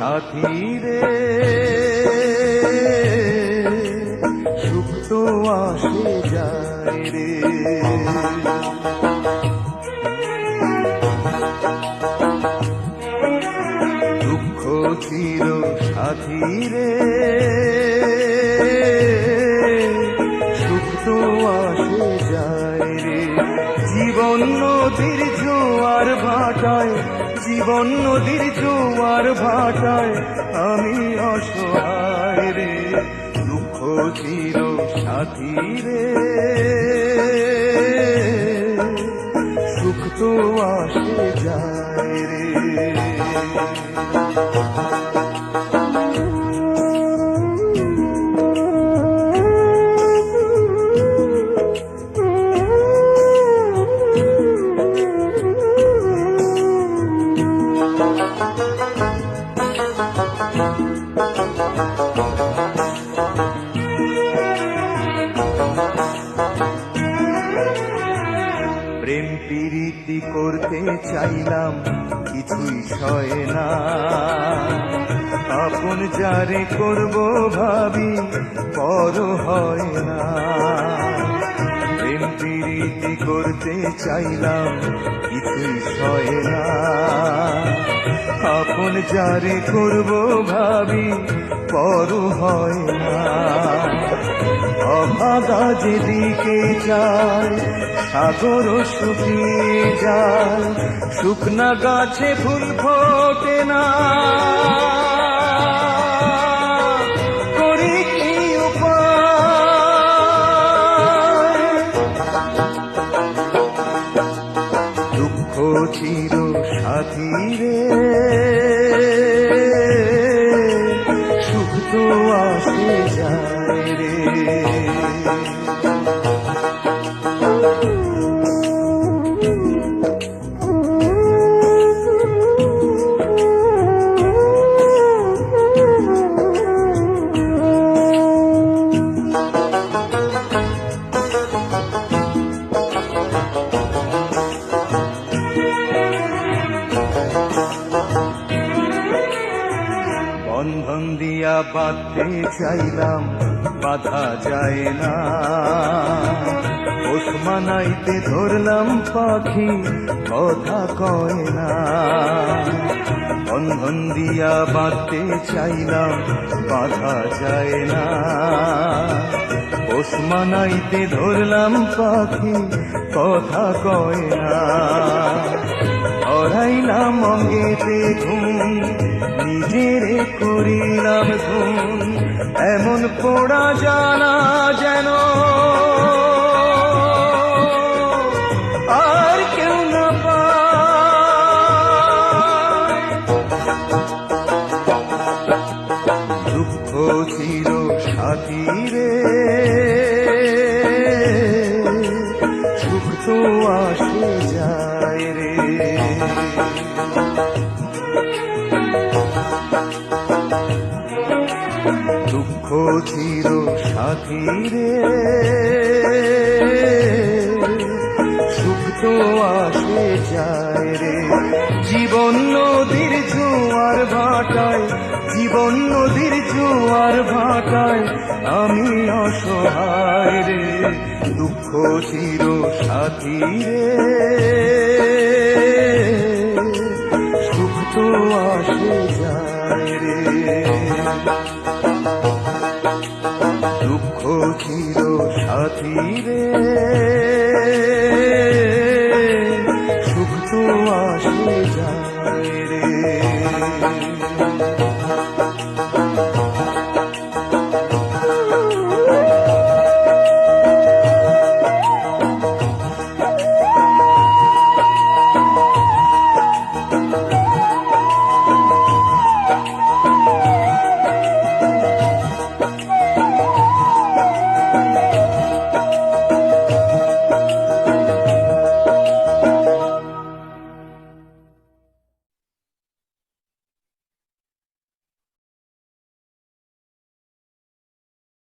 সাথী রে সুখ তো আসে যায় রে। দুঃখ চির সাথী রে জীবন নদীর জোয়ার ভাটায় আমি অসহায় রে, দুঃখ চির সাথী রে। সুখ তো আসে যায় রে। প্রেম প্রীতি করতে চাইলাম, কিছুই সয় না। আপন যারে করব ভাবি, পর হয় না। প্রেম প্রীতি করতে চাইলাম, কিছুই সয় না। আপন যারে করব ভাবি? পর হয় না। অভাগা যেদিকে যায়, সাগর শুকিয়ে যায়। শুকনা গাছে ফুল ফোটে না। দুঃখ চির সাথী রে। সুখ তো আসে যায় বাঁধতে চাইলাম, বাধা যায় না। ওসমানাইতে ধরলাম পাখি, কথা কয় না। বন্ধন দিয়া বাঁধতে চাইলাম, বাধা যায় না। ওসমানাইতে ধরলাম পাখি, কথা কয় না। হরাইলাম অঙ্গেতে ঘুম নিজেরে করিলাম ধন। এমন পোড়া জানা যেন দুঃখ চির সাথী রে সুখ তো আসে যায় রে। জীবন নদীর জোয়ার ভাটায়, জীবন নদীর জোয়ার ভাটায় আমি অসহায় রে। দুঃখ চির সাথী রে সুখ তো আসে Thank you.